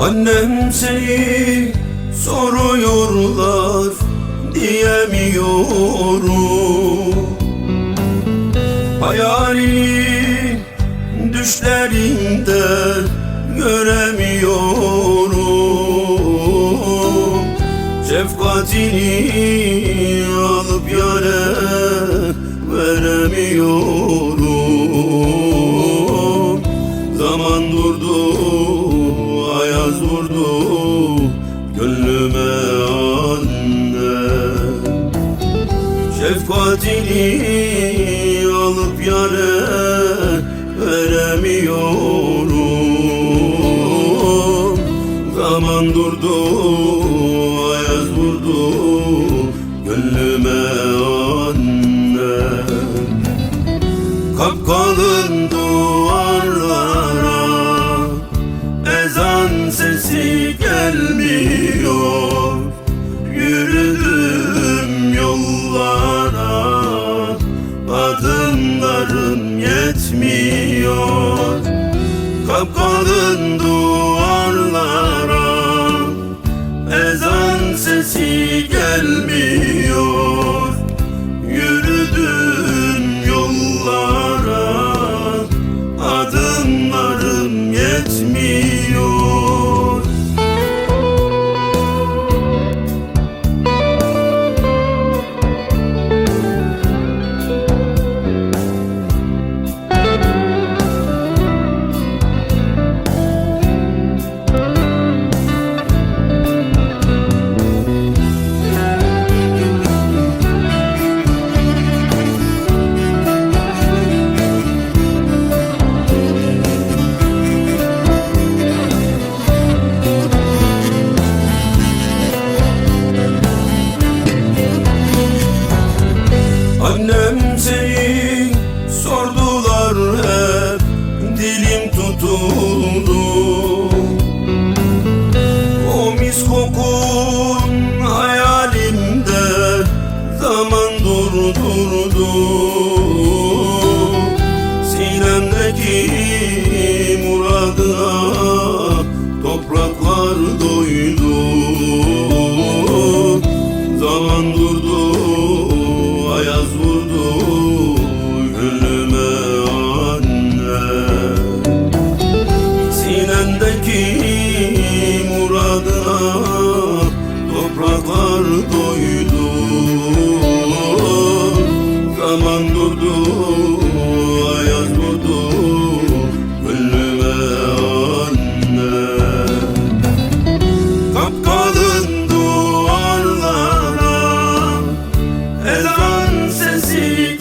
Annem seni soruyorlar diyemiyorum. Hayalini düşlerinde göremiyorum. Şefkatini alıp yare veremiyorum. Zaman durdu, Şefkatini alıp yare veremiyorum. Zaman durdu, ayaz vurdu gönlüme anne. Kapkalın duvarlara Ezan sesi Adımlarım yetmiyor. Kapkalın duvarlara Ezan sesi gelmiyor. Yürüdüm yollara Adımlarım yetmiyor sesi